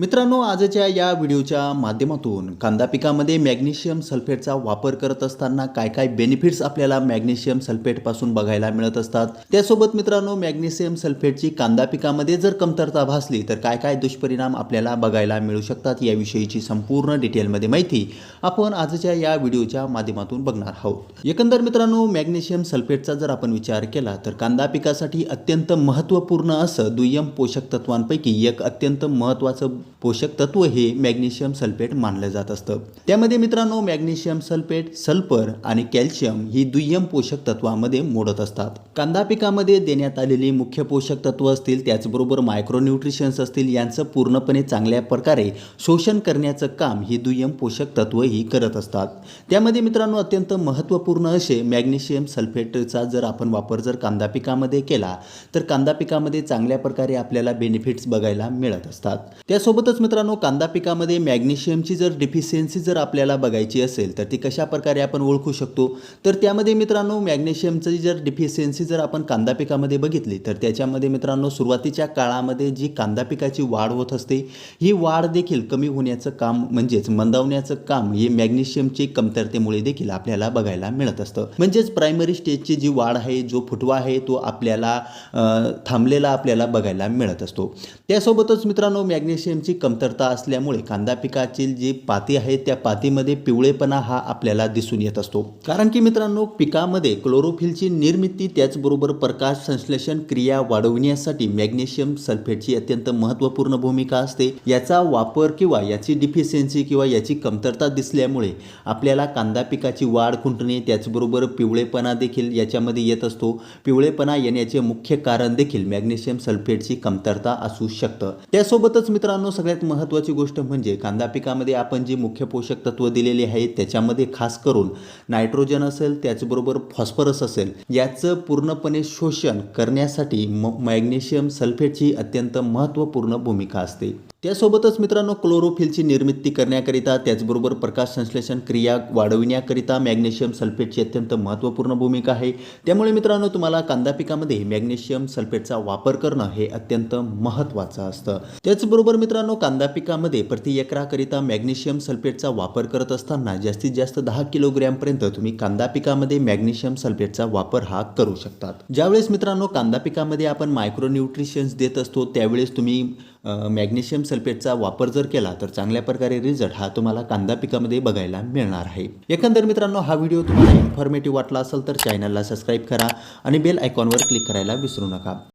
मित्रांनो आजच्या या व्हिडिओच्या माध्यमातून कांदा पिकामध्ये मॅग्नेशियम सल्फेटचा वापर करत असताना काय काय बेनिफिट्स आपल्याला मॅग्नेशियम सल्फेटपासून बघायला मिळत असतात? त्यासोबत मित्रांनो मॅग्नेशियम सल्फेटची कांदा पिकामध्ये जर कमतरता भासली तर काय काय दुष्परिणाम आपल्याला बघायला मिळू शकतात याविषयीची संपूर्ण डिटेलमध्ये माहिती आपण आजच्या या व्हिडिओच्या माध्यमातून बघणार आहोत. एकंदर मित्रांनो मॅग्नेशियम सल्फेटचा जर आपण विचार केला तर कांदा पिकासाठी अत्यंत महत्त्वपूर्ण असं दुय्यम पोषक तत्वांपैकी एक अत्यंत महत्त्वाचं पोषक तत्व हे मॅग्नेशियम सल्फेट मानलं जात असतं. त्यामध्ये मित्रांनो मॅग्नेशियम सल्फेट सल्फर आणि कॅल्शियम ही दुय्यम पोषक तत्वामध्ये मोडत असतात. कांदा पिकामध्ये देण्यात आलेली मुख्य पोषक तत्व असतील त्याचबरोबर मायक्रोन्यूट्रिशन्स असतील यांचं पूर्णपणे चांगल्या प्रकारे शोषण करण्याचं काम ही दुय्यम पोषक तत्व ही करत असतात. त्यामध्ये मित्रांनो अत्यंत महत्त्वपूर्ण असे मॅग्नेशियम सल्फेटचा जर आपण वापर जर कांदा पिकामध्ये केला तर कांदा पिकामध्ये चांगल्या प्रकारे आपल्याला बेनिफिट्स बघायला मिळत असतात. त्यासोबत त्यासोबतच मित्रांनो कांदा पिकामध्ये मॅग्नेशियमची जर डिफिशियन्सी जर आपल्याला बघायची असेल तर ती कशा प्रकारे आपण ओळखू शकतो? तर त्यामध्ये मित्रांनो मॅग्नेशियमची जर डिफिशियन्सी जर आपण कांदा पिकामध्ये बघितली तर त्याच्यामध्ये मित्रांनो सुरुवातीच्या काळामध्ये जी कांदा पिकाची वाढ होत असते ही वाढ देखील कमी होण्याचं काम म्हणजेच मंदावण्याचं काम हे मॅग्नेशियमची कमतरतेमुळे देखील आपल्याला बघायला मिळत असतं. म्हणजेच प्रायमरी स्टेजची जी वाढ आहे जो फुटवा आहे तो आपल्याला थांबलेला आपल्याला बघायला मिळत असतो. त्यासोबतच मित्रांनो मॅग्नेशियम मॅग्नेशियमची कमतरता असल्यामुळे कांदा पिकाची जी पाती आहे त्या पातीमध्ये पिवळेपणा हा आपल्याला दिसून येत असतो. कारण की मित्रांनो पिकामध्ये क्लोरोफिलची निर्मिती त्याचबरोबर प्रकाश संश्लेषण क्रिया वाढवण्यासाठी मॅग्नेशियम सल्फेटची अत्यंत महत्त्वपूर्ण भूमिका असते. याचा वापर किंवा याची डिफिशियन्सी किंवा याची कमतरता दिसल्यामुळे आपल्याला कांदा पिकाची वाढ खुंटणे त्याचबरोबर पिवळेपणा देखील याच्यामध्ये येत असतो. पिवळेपणा येण्याचे मुख्य कारण देखील मॅग्नेशियम सल्फेटची कमतरता असू शकतं. त्यासोबतच मित्रांनो सगळ्यात महत्त्वाची गोष्ट म्हणजे कांदा पिकामध्ये आपण जी मुख्य पोषक तत्व दिलेली आहेत त्याच्यामध्ये खास करून नायट्रोजन असेल त्याचबरोबर फॉस्फरस असेल याचं पूर्णपणे शोषण करण्यासाठी म मॅग्नेशियम सल्फेटची अत्यंत महत्त्वपूर्ण भूमिका असते. त्यासोबतच मित्रांनो क्लोरोफिलची निर्मिती करण्याकरिता त्याचबरोबर प्रकाश संश्लेषण क्रिया वाढविण्याकरिता मॅग्नेशियम सल्फेटची अत्यंत महत्त्वपूर्ण भूमिका आहे. त्यामुळे मित्रांनो तुम्हाला कांदा पिकामध्ये मॅग्नेशियम सल्फेटचा वापर करणं हे अत्यंत महत्त्वाचं असतं. त्याचबरोबर मित्रांनो कांदा पिकामध्ये प्रति एकराकरिता मॅग्नेशियम सल्फेटचा वापर करत असताना जास्तीत जास्त दहा किलोग्रॅमपर्यंत तुम्ही कांदा पिकामध्ये मॅग्नेशियम सल्फेटचा वापर हा करू शकतात. ज्यावेळेस मित्रांनो कांदा पिकामध्ये आपण मायक्रोन्यूट्रिशन्स देत असतो त्यावेळेस तुम्ही मॅग्नेशियम सल्फेटचा वापर जर केला तर चांगल्या प्रकारे रिझल्ट हा तुम्हाला कांदा पिकामध्ये बघायला मिळणार आहे. एकंदर मित्रांनो हा व्हिडिओ तुम्हाला इन्फॉर्मेटिव्ह वाटला असेल तर चॅनलला सबस्क्राईब करा आणि बेल आयकॉनवर क्लिक करायला विसरू नका.